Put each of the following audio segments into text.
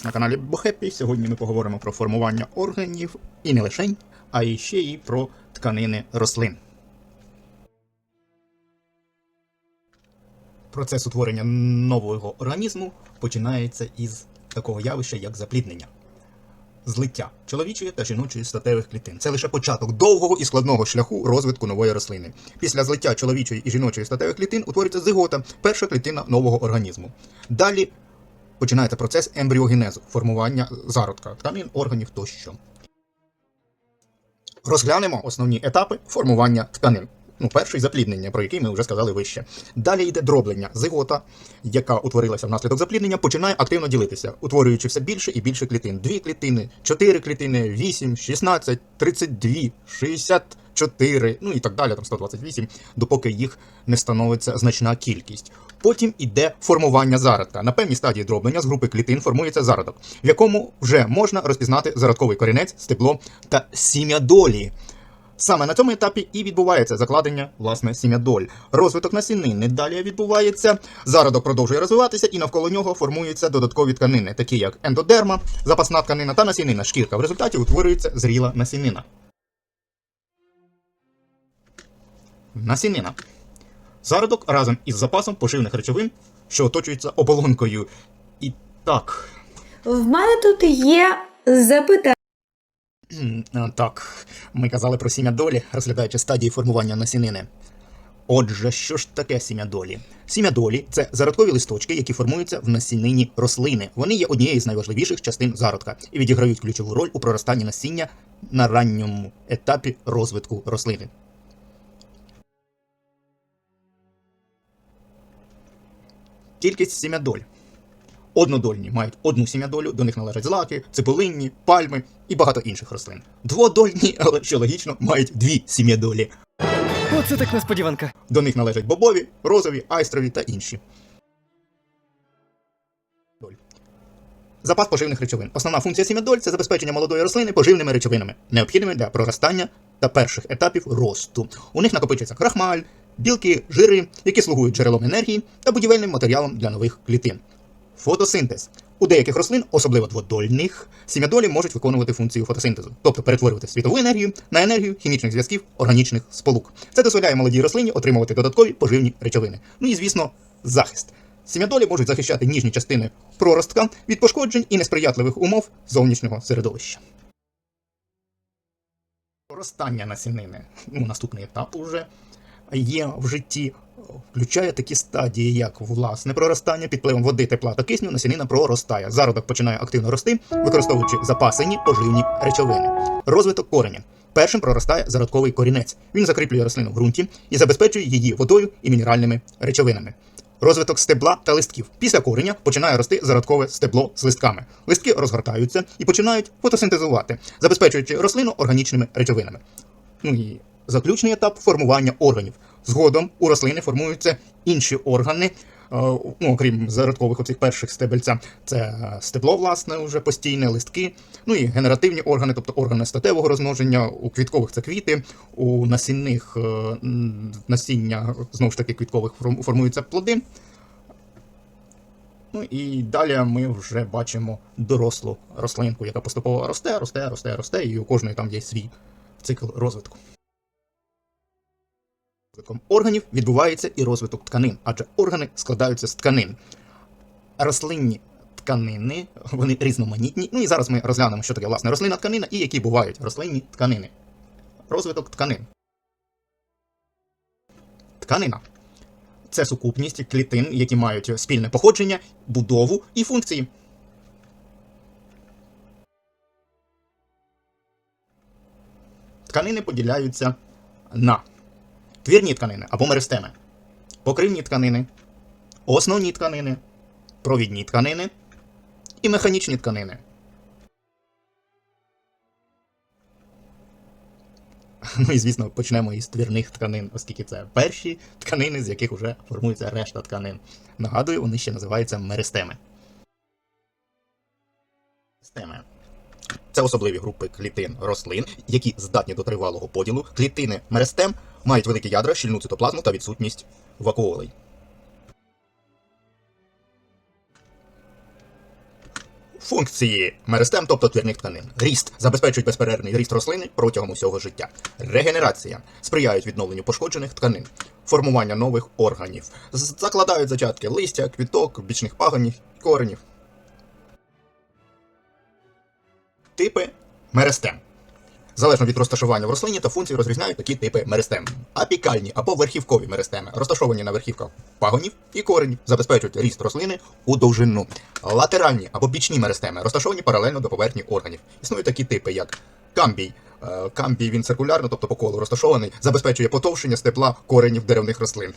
вас на каналі Бохеппі. Сьогодні ми поговоримо про формування органів і не лише, а і ще й про тканини рослин. Процес утворення нового організму починається із такого явища, як запліднення. Злиття чоловічої та жіночої статевих клітин. Це лише початок довгого і складного шляху розвитку нової рослини. Після злиття чоловічої і жіночої статевих клітин утворюється зигота, перша клітина нового організму. Далі починається процес ембріогенезу, формування зародка, тканин, органів тощо. Розглянемо основні етапи формування тканин. Ну, перший запліднення, про який ми вже сказали вище. Далі йде дроблення. Зигота, яка утворилася внаслідок запліднення, починає активно ділитися, утворюючи все більше і більше клітин. Дві клітини, чотири клітини, 8, 16, 32, 64, ну і так далі, там 128, допоки їх не становиться значна кількість. Потім іде формування зародка. На певній стадії дроблення з групи клітин формується зародок, в якому вже можна розпізнати зародковий корінець, стебло та сім'я долі. Саме на цьому етапі і відбувається закладення власне сім'ядоль. Розвиток насінини далі відбувається. Зародок продовжує розвиватися, і навколо нього формуються додаткові тканини, такі як ендодерма, запасна тканина та насінина шкірка. В результаті утворюється зріла насінина. Насінина. Зародок разом із запасом поживних речовин, що оточуються оболонкою. І так. В мене тут є запитання. А, Так, ми казали про сім'я долі, розглядаючи стадії формування насінини. Отже, що ж таке сім'я долі? Сім'я долі це зародкові листочки, які формуються в насіннині рослини. Вони є однією з найважливіших частин зародка і відіграють ключову роль у проростанні насіння на ранньому етапі розвитку рослини. Кількість сім'ядоль. Однодольні мають одну сім'ядолю, до них належать злаки, цибулинні, пальми і багато інших рослин. Дводольні, але що логічно, мають дві сім'ядолі. Оце так несподіванка. До них належать бобові, розові, айстрові та інші. Запас поживних речовин. Основна функція сім'ядоль це забезпечення молодої рослини поживними речовинами, необхідними для проростання та перших етапів росту. У них накопичується крахмаль, білки, жири, які слугують джерелом енергії та будівельним матеріалом для нових клітин. Фотосинтез. У деяких рослин, особливо дводольних, сім'ядолі можуть виконувати функцію фотосинтезу, тобто перетворювати світову енергію на енергію хімічних зв'язків органічних сполук. Це дозволяє молодій рослині отримувати додаткові поживні речовини. Ну і звісно, захист. Сім'ядолі можуть захищати ніжні частини проростка від пошкоджень і несприятливих умов зовнішнього середовища. Проростання насінини. Ну, наступний етап уже є в житті. Включає такі стадії, як власне проростання під впливом води, тепла та кисню, насінина проростає. Зародок починає активно рости, використовуючи запасені поживні речовини. Розвиток кореня. Першим проростає зародковий корінець. Він закріплює рослину в ґрунті і забезпечує її водою і мінеральними речовинами. Розвиток стебла та листків. Після кореня починає рости зародкове стебло з листками. Листки розгортаються і починають фотосинтезувати, забезпечуючи рослину органічними речовинами. Ну і заключний етап формування органів. Згодом у рослини формуються інші органи, е, ну, окрім зародкових оцих перших стебельця, це стебло, власне, вже постійне, листки, ну і генеративні органи, тобто органи статевого розмноження, у квіткових це квіти, у насінних е, насіння, знову ж таки, квіткових формуються плоди. Ну і далі ми вже бачимо дорослу рослинку, яка поступово росте, росте, росте, росте, і у кожної там є свій цикл розвитку. Розвитком органів відбувається і розвиток тканин, адже органи складаються з тканин. Рослинні тканини, вони різноманітні. Ну і зараз ми розглянемо, що таке власне рослинна тканина і які бувають рослинні тканини. Розвиток тканин. Тканина це сукупність клітин, які мають спільне походження, будову і функції. Тканини поділяються на твірні тканини або меристеми, покривні тканини, основні тканини, провідні тканини і механічні тканини. Ну і звісно, почнемо із твірних тканин, оскільки це перші тканини, з яких вже формується решта тканин. Нагадую, вони ще називаються меристеми. Меристеми. Це особливі групи клітин рослин, які здатні до тривалого поділу. Клітини меристем мають великі ядра, щільну цитоплазму та відсутність вакуолей. Функції меристем, тобто твірних тканин. Ріст забезпечують безперервний ріст рослини протягом усього життя. Регенерація сприяють відновленню пошкоджених тканин, формування нових органів, закладають зачатки листя, квіток, бічних пагонів, коренів. Типи меристем. Залежно від розташування в рослині та функції розрізняють такі типи меристем. Апікальні або верхівкові меристеми, розташовані на верхівках пагонів і коренів, забезпечують ріст рослини у довжину. Латеральні або бічні меристеми, розташовані паралельно до поверхні органів. Існують такі типи, як камбій. Е, Камбій він циркулярно, тобто по колу розташований, забезпечує потовщення степла коренів деревних рослин.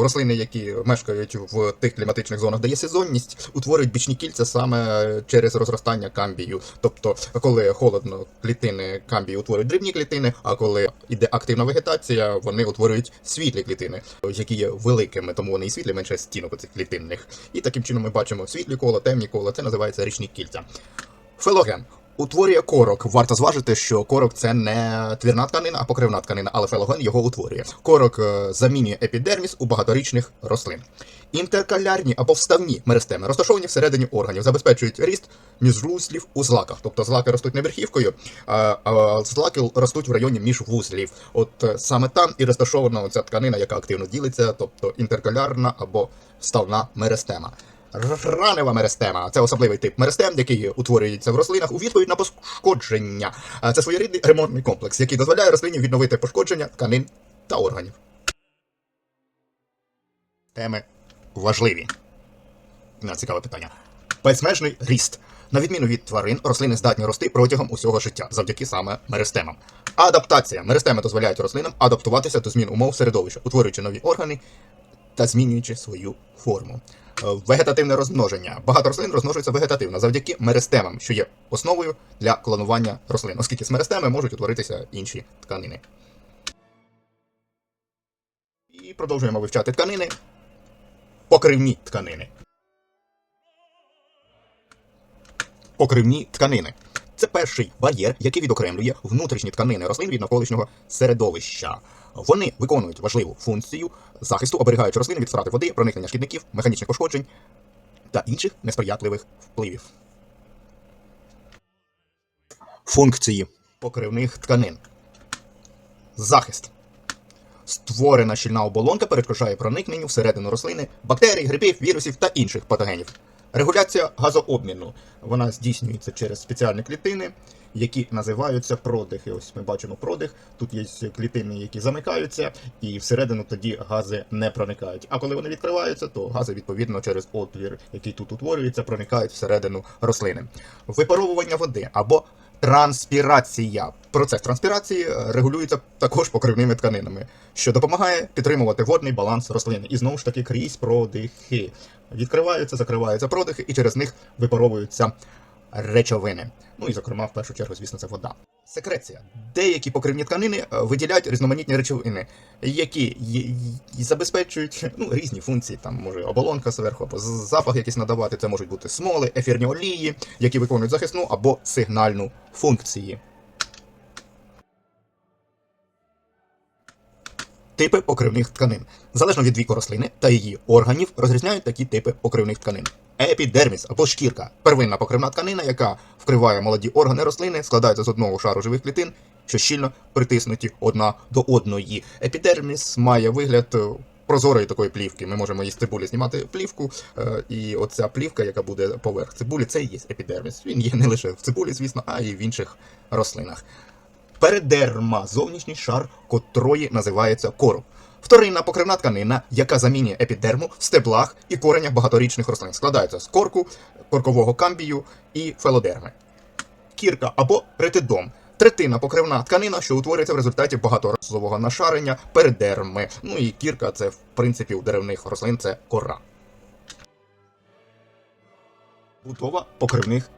Рослини, які мешкають в тих кліматичних зонах, де є сезонність, утворюють бічні кільця саме через розростання камбію. Тобто, коли холодно, клітини камбію утворюють дрібні клітини, а коли йде активна вегетація, вони утворюють світлі клітини, які є великими, тому вони і світлі менше стінок цих клітинних. І таким чином ми бачимо світлі кола, темні кола. Це називається річні кільця. Фелоген утворює корок. Варто зважити, що корок це не твірна тканина, а покривна тканина, але фелоген його утворює. Корок е, замінює епідерміс у багаторічних рослин. Інтеркалярні або вставні меристеми розташовані всередині органів, забезпечують ріст міжвузлів у злаках. Тобто злаки ростуть не верхівкою, а, злаки ростуть в районі міжвузлів. От е, саме там і розташована ця тканина, яка активно ділиться, тобто інтеркалярна або вставна меристема. Ранева меристема це особливий тип меристем, який утворюється в рослинах у відповідь на пошкодження. Це своєрідний ремонтний комплекс, який дозволяє рослині відновити пошкодження тканин та органів. Теми важливі. Цікаве питання. Безмежний ріст. На відміну від тварин, рослини здатні рости протягом усього життя завдяки саме меристемам. Адаптація. Меристеми дозволяють рослинам адаптуватися до змін умов середовища, утворюючи нові органи та змінюючи свою форму. Е, Вегетативне розмноження. Багато рослин розмножуються вегетативно завдяки меристемам, що є основою для клонування рослин, оскільки з меристеми можуть утворитися інші тканини. І продовжуємо вивчати тканини. Покривні тканини. Покривні тканини. Це перший бар'єр, який відокремлює внутрішні тканини рослин від навколишнього середовища. Вони виконують важливу функцію захисту, оберігаючи рослини від втрати води, проникнення шкідників, механічних пошкоджень та інших несприятливих впливів. Функції покривних тканин. Захист. Створена щільна оболонка перешкоджає проникненню всередину рослини бактерій, грибів, вірусів та інших патогенів. Регуляція газообміну. Вона здійснюється через спеціальні клітини, які називаються продихи. Ось ми бачимо продих. Тут є клітини, які замикаються, і всередину тоді гази не проникають. А коли вони відкриваються, то гази відповідно через отвір, який тут утворюється, проникають всередину рослини. Випаровування води або Транспірація. Процес транспірації е, регулюється також покривними тканинами, що допомагає підтримувати водний баланс рослини. І знову ж таки крізь продихи. Відкриваються, закриваються продихи, і через них випаровуються речовини. Ну і, зокрема, в першу чергу, звісно, це вода. Секреція. Деякі покривні тканини е, виділяють різноманітні речовини, які й- забезпечують ну, різні функції. Там може оболонка зверху, або запах якийсь надавати. Це можуть бути смоли, ефірні олії, які виконують захисну або сигнальну функції. Типи покривних тканин. Залежно від віку рослини та її органів розрізняють такі типи покривних тканин. Епідерміс або шкірка первинна покривна тканина, яка вкриває молоді органи рослини, складається з одного шару живих клітин, що щільно притиснуті одна до одної. Епідерміс має вигляд е, прозорої такої плівки. Ми можемо із цибулі знімати плівку, е, і оця плівка, яка буде поверх цибулі, це і є епідерміс. Він є не лише в цибулі, звісно, а й в інших рослинах. Передерма зовнішній шар, котрої називається корок. Вторинна покривна тканина, яка замінює епідерму в стеблах і коренях багаторічних рослин, складається з корку, коркового камбію і фелодерми. Кірка або ретидом. Третина покривна тканина, що утворюється в результаті багаторазового нашарення передерми. Ну і кірка це, в принципі, у деревних рослин це кора. Будова покривних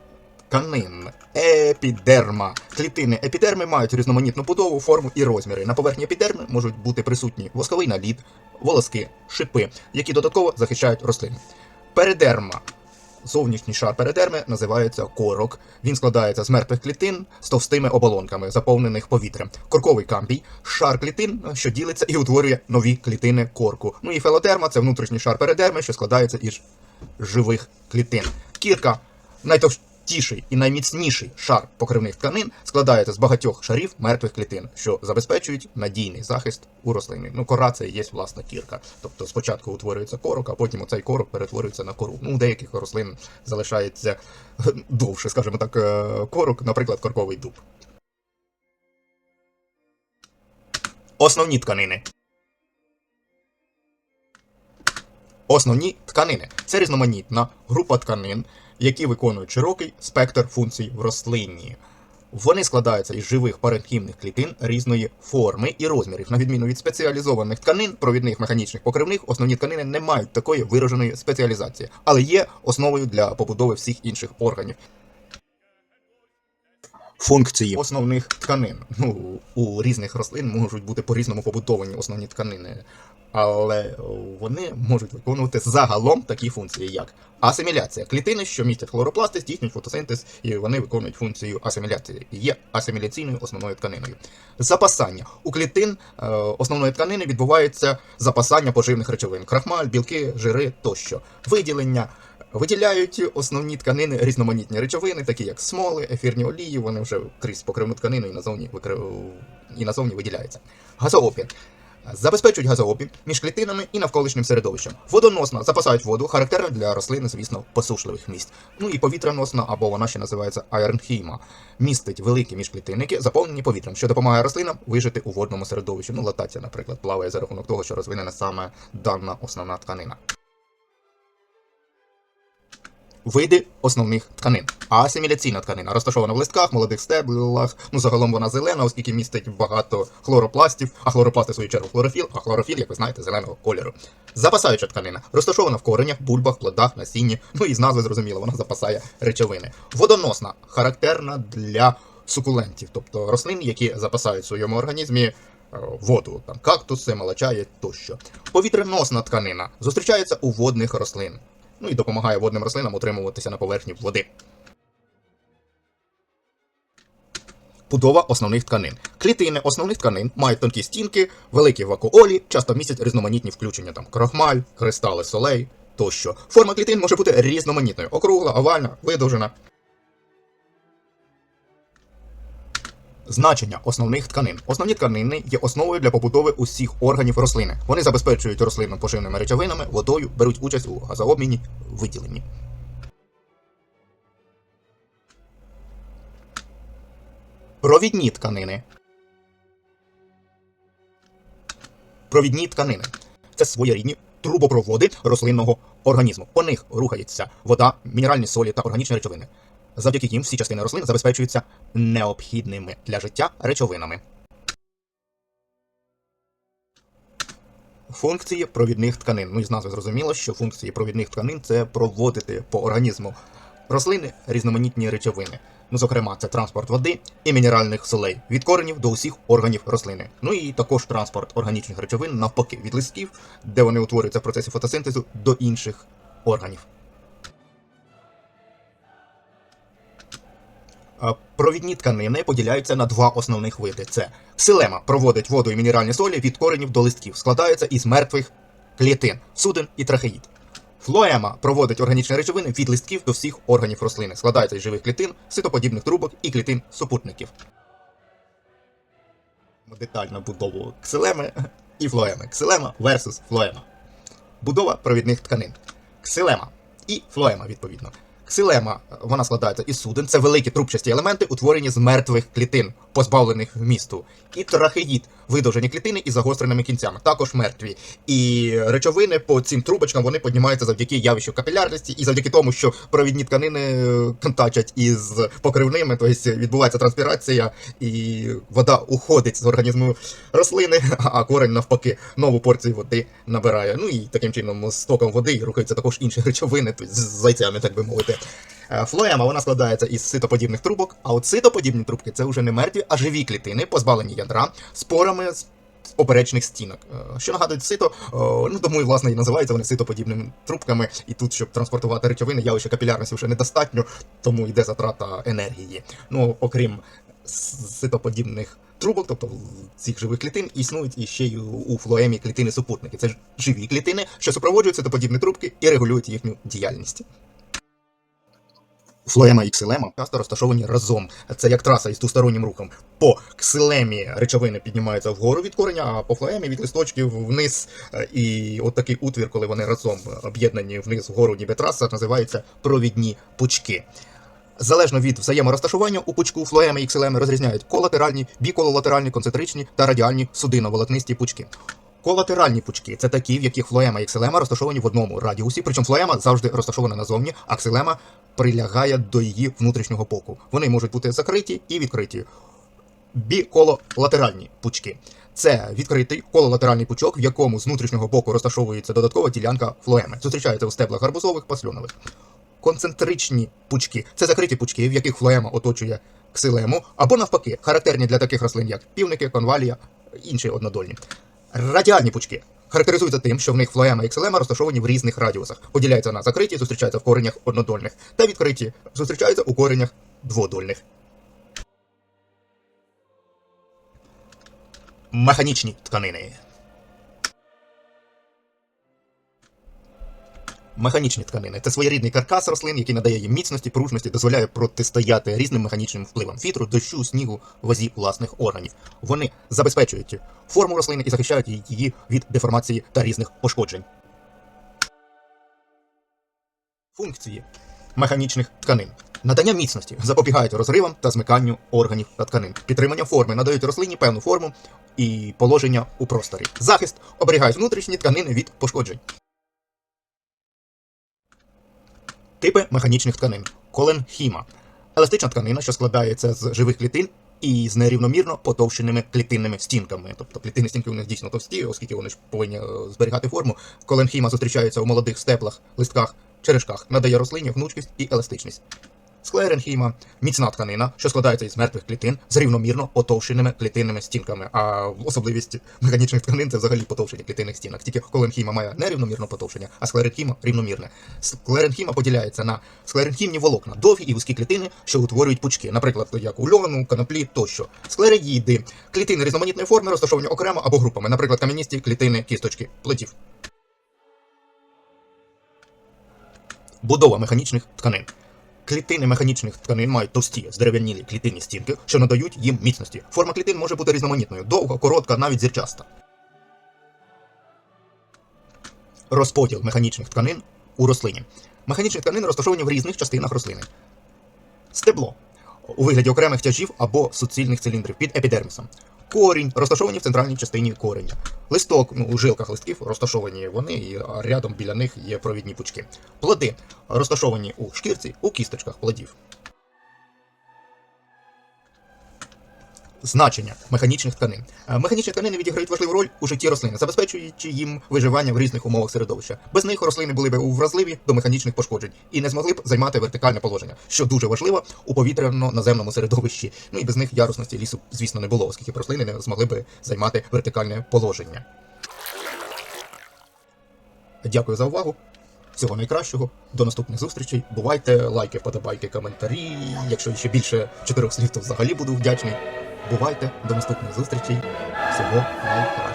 тканин. Епідерма. Клітини епідерми мають різноманітну будову, форму і розміри. На поверхні епідерми можуть бути присутні восковий наліт, волоски, шипи, які додатково захищають рослини. Передерма. Зовнішній шар передерми називається корок. Він складається з мертвих клітин з товстими оболонками, заповнених повітрям. Корковий камбій шар клітин, що ділиться і утворює нові клітини корку. Ну і фелодерма це внутрішній шар передерми, що складається із живих клітин. Кірка найтовщ... найтовстіший і найміцніший шар покривних тканин складається з багатьох шарів мертвих клітин, що забезпечують надійний захист у рослини. Ну, кора це є власна кірка. Тобто спочатку утворюється корок, а потім оцей корок перетворюється на кору. Ну, у деяких рослин залишається довше, скажімо так, е, корок, наприклад, корковий дуб. Основні тканини. Основні тканини це різноманітна група тканин, які виконують широкий спектр функцій в рослині. Вони складаються із живих паренхімних клітин різної форми і розмірів. На відміну від спеціалізованих тканин, провідних механічних покривних, основні тканини не мають такої вираженої спеціалізації, але є основою для побудови всіх інших органів. Функції основних тканин. Ну, у різних рослин можуть бути по-різному побудовані основні тканини, але вони можуть виконувати загалом такі функції, як асиміляція. Клітини, що містять хлоропласти, здійснюють фотосинтез, і вони виконують функцію асиміляції і є асиміляційною основною тканиною. Запасання у клітин е, основної тканини відбувається запасання поживних речовин: крахмаль, білки, жири тощо. Виділення Виділяють основні тканини різноманітні речовини, такі як смоли, ефірні олії, вони вже крізь покривну тканину і назовні, викри- і назовні виділяються. Газообмін. Забезпечують газообмін між клітинами і навколишнім середовищем. Водоносна запасають воду, характерно для рослин, звісно, посушливих місць. Ну і повітряносна, або вона ще називається аернхіма, містить великі міжклітинники, заповнені повітрям, що допомагає рослинам вижити у водному середовищі. Ну, латація, наприклад, плаває за рахунок того, що розвинена саме дана основна тканина. Види основних тканин. Асиміляційна тканина розташована в листках, молодих стеблах. Ну загалом вона зелена, оскільки містить багато хлоропластів, а хлоропласти в свою чергу хлорофіл, а хлорофіл, як ви знаєте, зеленого кольору. Запасаюча тканина розташована в коренях, бульбах, плодах, насінні. Ну і з назви зрозуміло, вона запасає речовини. Водоносна характерна для сукулентів, тобто рослин, які запасають в своєму організмі е, воду, там кактуси, молочаї тощо. Повітряносна тканина зустрічається у водних рослин ну і допомагає водним рослинам утримуватися на поверхні води. Будова основних тканин. Клітини основних тканин мають тонкі стінки, великі вакуолі, часто містять різноманітні включення там крохмаль, кристали солей тощо. Форма клітин може бути різноманітною: округла, овальна, видовжена. Значення основних тканин. Основні тканини є основою для побудови усіх органів рослини. Вони забезпечують рослину поживними речовинами, водою, беруть участь у газообміні, виділенні. Провідні тканини. Провідні тканини це своєрідні трубопроводи рослинного організму. По них рухається вода, мінеральні солі та органічні речовини. Завдяки їм всі частини рослин забезпечуються необхідними для життя речовинами. Функції провідних тканин. Ну і з назви зрозуміло, що функції провідних тканин це проводити по організму рослини різноманітні речовини. Ну, зокрема, це транспорт води і мінеральних солей від коренів до усіх органів рослини. Ну і також транспорт органічних речовин навпаки від листків, де вони утворюються в процесі фотосинтезу, до інших органів. Провідні тканини поділяються на два основних види: це ксилема проводить воду і мінеральні солі від коренів до листків, складається із мертвих клітин, суден і трахеїд. Флоема проводить органічні речовини від листків до всіх органів рослини, складається із живих клітин, ситоподібних трубок і клітин супутників. Детальну будову ксилеми і флоеми. Ксилема versus флоема. Будова провідних тканин. Ксилема і флоема, відповідно. Ксилема вона складається із суден. Це великі трубчасті елементи, утворені з мертвих клітин, позбавлених вмісту. І трахеїд видовжені клітини із загостреними кінцями, також мертві. І речовини по цим трубочкам вони піднімаються завдяки явищу капілярності, і завдяки тому, що провідні тканини е, контачать із покривними, тобто відбувається транспірація, і вода уходить з організму рослини, а корень навпаки нову порцію води набирає. Ну і таким чином з током води рухаються також інші речовини, тобто з зайцями, так би мовити. Е, Флоема вона складається із ситоподібних трубок, а от ситоподібні трубки це вже не мертві, а живі клітини, позбавлені ядра, спорами з поперечних стінок. Е, Що нагадують сито, ну тому і власне і називаються вони ситоподібними трубками. І тут, щоб транспортувати речовини, явище капілярності вже недостатньо, тому йде затрата енергії. Ну, окрім ситоподібних трубок, тобто цих живих клітин, існують іще й у- флоемі клітини-супутники. Це живі клітини, що супроводжують ситоподібні трубки і регулюють їхню діяльність. Флоема і ксилема часто розташовані разом. Це як траса із двостороннім рухом. По ксилемі речовини піднімаються вгору від кореня, а по флоемі від листочків вниз. Е, І от такий утвір, коли вони разом об'єднані вниз вгору, ніби траса, називається провідні пучки. Залежно від взаєморозташування у пучку флоеми і ксилеми розрізняють колатеральні, бікололатеральні, концентричні та радіальні судиноволокнисті пучки. Колатеральні пучки це такі, в яких флоема і ксилема розташовані в одному радіусі, причому флоема завжди розташована назовні, а ксилема прилягає до її внутрішнього боку. Вони можуть бути закриті і відкриті. Бікололатеральні пучки. Це відкритий кололатеральний пучок, в якому з внутрішнього боку розташовується додаткова ділянка флоеми. Зустрічається у стеблах гарбузових, пасльонових. Концентричні пучки це закриті пучки, в яких флоема оточує ксилему, або навпаки, характерні для таких рослин, як півники, конвалія, інші однодольні. Радіальні пучки характеризуються тим, що в них флоема і ксилема розташовані в різних радіусах. Поділяються на закриті, зустрічаються в коренях однодольних, та відкриті зустрічаються у коренях дводольних. Механічні тканини. Механічні тканини це своєрідний каркас рослин, який надає їм міцності, пружності, дозволяє протистояти різним механічним впливам вітру, дощу, снігу, вазі власних органів. Вони забезпечують форму рослини і захищають її від деформації та різних пошкоджень. Функції механічних тканин. Надання міцності запобігають розривам та змиканню органів та тканин. Підтримання форми надають рослині певну форму і положення у просторі. Захист оберігають внутрішні тканини від пошкоджень. Типи механічних тканин. Коленхіма. Еластична тканина, що складається з живих клітин і з нерівномірно потовщеними клітинними стінками. Тобто клітинні стінки у них дійсно товсті, оскільки вони ж повинні е, зберігати форму. Коленхіма зустрічається у молодих степлах, листках, черешках, надає рослині гнучкість і еластичність. Склеренхіма міцна тканина, що складається із мертвих клітин з рівномірно потовщеними клітинними стінками. А особливість механічних тканин це взагалі потовщення клітинних стінок. Тільки коленхіма має нерівномірно потовщення, а склеренхіма рівномірне. Склеренхіма поділяється на склеренхімні волокна, довгі і вузькі клітини, що утворюють пучки, наприклад, як у льону, коноплі тощо. Склероїди клітини різноманітної форми розташовані окремо або групами, наприклад, кам'яністі клітини кісточки плотів. Будова механічних тканин. Клітини механічних тканин мають товсті, здерев'янілі клітинні стінки, що надають їм міцності. Форма клітин може бути різноманітною, довга, коротка, навіть зірчаста. Розподіл механічних тканин у рослині. Механічні тканини розташовані в різних частинах рослини. Стебло у вигляді окремих тяжів або суцільних циліндрів під епідермісом. Корінь розташовані в центральній частині кореня. Листок ну, у жилках листків розташовані вони, і рядом біля них є провідні пучки. Плоди розташовані у шкірці, у кісточках плодів. Значення механічних тканин. Е, Механічні тканини відіграють важливу роль у житті рослини, забезпечуючи їм виживання в різних умовах середовища. Без них рослини були б вразливі до механічних пошкоджень і не змогли б займати вертикальне положення, що дуже важливо у повітряно-наземному середовищі. Ну і без них ярусності лісу, звісно, не було, оскільки рослини не змогли б займати вертикальне положення. Дякую за увагу. Всього найкращого. До наступних зустрічей. Бувайте, лайки, подобайки, коментарі. Якщо ще більше чотирьох слів, то взагалі буду вдячний. Бувайте, до наступних зустрічей. Всього найкращого.